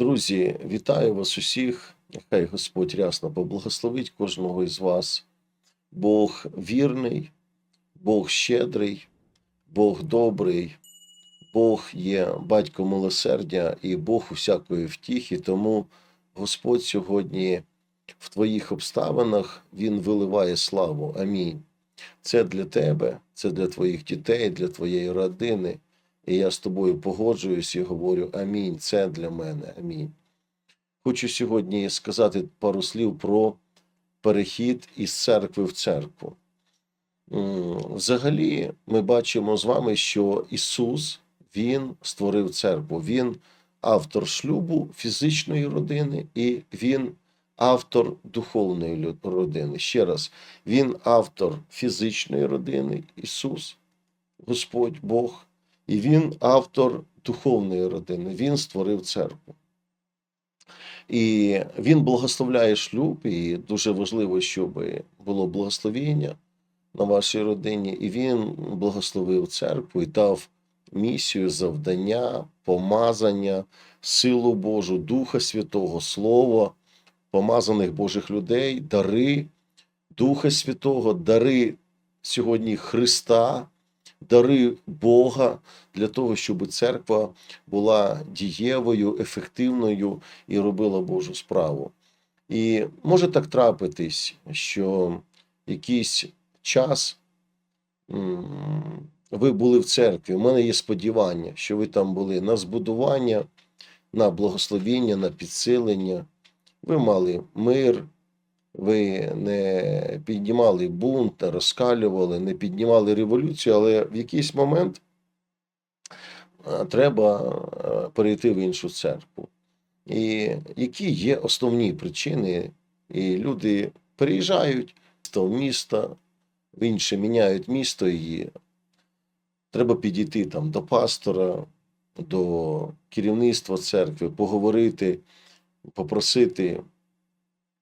Друзі, вітаю вас усіх. Нехай Господь рясно поблагословить кожного із вас. Бог вірний, Бог щедрий, Бог добрий, Бог є батько милосердя і Бог усякої втіхи. Тому Господь сьогодні в твоїх обставинах Він виливає славу. Амінь. Це для тебе, це для твоїх дітей, для твоєї родини. І я з тобою погоджуюсь і говорю амінь. Це для мене. Амінь. Хочу сьогодні сказати пару слів про перехід із церкви в церкву. Взагалі, ми бачимо з вами, що Ісус Він створив церкву. Він автор шлюбу фізичної родини, і Він автор духовної родини. Ще раз, Він автор фізичної родини, Ісус, Господь Бог. І він автор духовної родини, він створив церкву. І він благословляє шлюб, і дуже важливо, щоб було благословіння на вашій родині. І він благословив церкву і дав місію, завдання, помазання, силу Божу, Духа Святого, Слово, помазаних Божих людей, дари Духа Святого, дари сьогодні Христа дари Бога для того, щоб церква була дієвою, ефективною і робила Божу справу. І може так трапитись, що якийсь час ви були в церкві. У мене є сподівання, що ви там були на збудування, на благословіння, на підсилення. Ви мали мир, ви не піднімали бунт, не розкалювали, не піднімали революцію, але в якийсь момент е, треба е, перейти в іншу церкву. І які є основні причини, і люди переїжджають з того міста, в інше міняють місто, і треба підійти там до пастора, до керівництва церкви, поговорити, попросити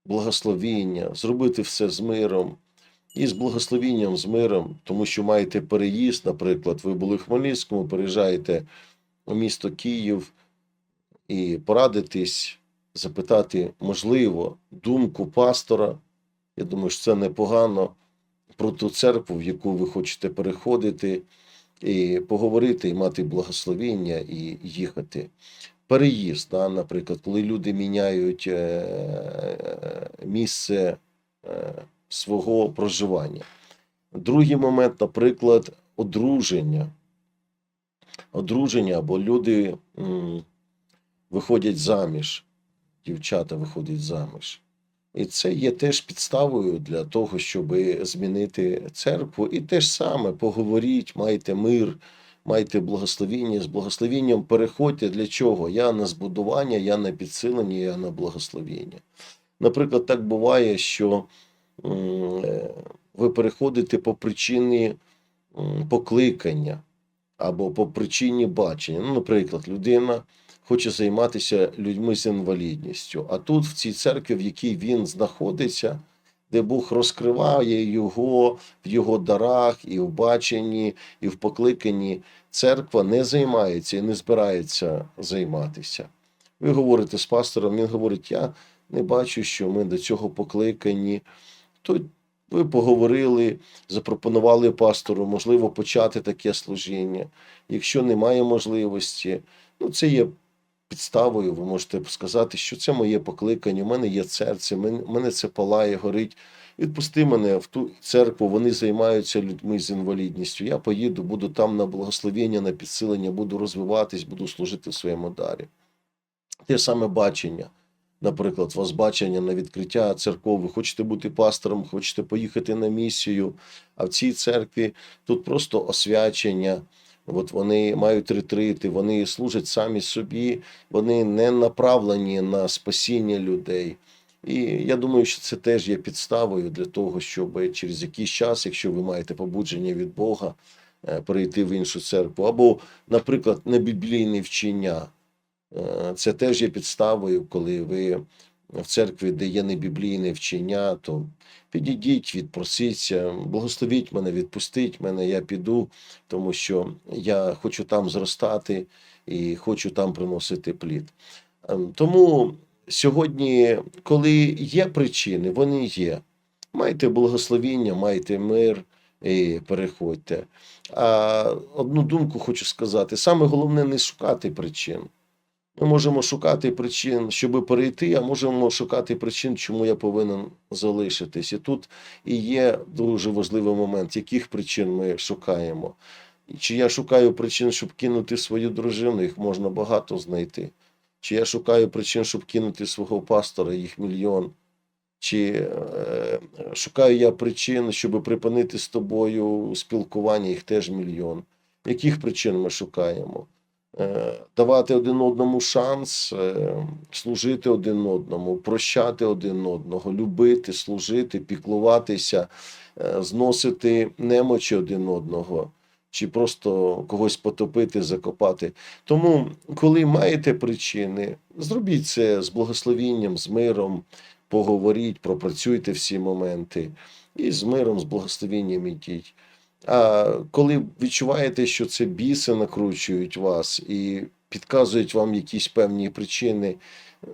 благословіння, зробити все з миром. І з благословінням, з миром, тому що маєте переїзд, наприклад, ви були в Хмельницькому, переїжджаєте у місто Київ і порадитись, запитати, можливо, думку пастора. Я думаю, що це непогано про ту церкву, в яку ви хочете переходити, і поговорити, і мати благословіння, і їхати переїзд, да, наприклад, коли люди міняють е, місце е, свого проживання. Другий момент, наприклад, одруження. Одруження, або люди виходять заміж, дівчата виходять заміж. І це є теж підставою для того, щоб змінити церкву. І те ж саме поговоріть, майте мир, майте благословіння. З благословінням переходьте для чого? Я на збудування, я на підсилення, я на благословіння. Наприклад, так буває, що ви переходите по причині покликання або по причині бачення. Ну, наприклад, людина хоче займатися людьми з інвалідністю. А тут, в цій церкві, в якій він знаходиться, де Бог розкриває його в його дарах, і в баченні, і в покликанні, церква не займається і не збирається займатися. Ви говорите з пастором, він говорить: Я не бачу, що ми до цього покликані. То ви поговорили, запропонували пастору, можливо, почати таке служіння. Якщо немає можливості, ну це є підставою, ви можете сказати, що це моє покликання, у мене є серце, мен- мене це палає, горить. Відпусти мене в ту церкву, вони займаються людьми з інвалідністю. Я поїду, буду там на благословення, на підсилення, буду розвиватись, буду служити в своєму дарі. Те саме бачення. Наприклад, вас бачення на відкриття церков, хочете бути пастором, хочете поїхати на місію, а в цій церкві тут просто освячення. От вони мають ретрити, вони служать самі собі, вони не направлені на спасіння людей. І я думаю, що це теж є підставою для того, щоб через якийсь час, якщо ви маєте побудження від Бога, е, перейти в іншу церкву. Або, наприклад, небіблійне вчення. Е, Це теж є підставою, коли ви в церкві, де є небіблійне вчення, то підійдіть, відпросіться, благословіть мене, відпустіть мене, я піду, тому що я хочу там зростати і хочу там приносити плід. Ем, Тому сьогодні, коли є причини, вони є. Майте благословіння, майте мир і переходьте. А одну думку хочу сказати: саме головне не шукати причин. Ми можемо шукати причин, щоб перейти, а можемо шукати причин, чому я повинен залишитись. І тут і є дуже важливий момент, яких причин ми шукаємо. Чи я шукаю причин, щоб кинути свою дружину, їх можна багато знайти. Чи я шукаю причин, щоб кинути свого пастора, їх мільйон. Чи е, шукаю я причин, щоб припинити з тобою спілкування, їх теж мільйон. Яких причин ми шукаємо? Е, давати один одному шанс, е, служити один одному, прощати один одного, любити, служити, піклуватися, е, зносити немочі один одного, чи просто когось потопити, закопати. Тому, коли маєте причини, зробіть це з благословінням, з миром, поговоріть, пропрацюйте всі моменти і з миром, з благословінням ідіть. А коли відчуваєте, що це біси накручують вас і підказують вам якісь певні причини,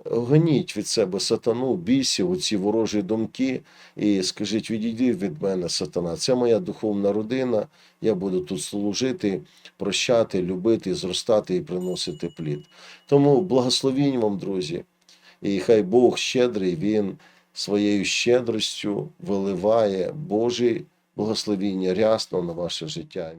гоніть від себе сатану, бісів, оці ворожі думки, і скажіть: відійди від мене, сатана. Це моя духовна родина. Я буду тут служити, прощати, любити, зростати і приносити плід. Тому благословінь вам, друзі, і хай Бог щедрий, Він своєю щедростю виливає Божий благословіння рясно на ваше життя.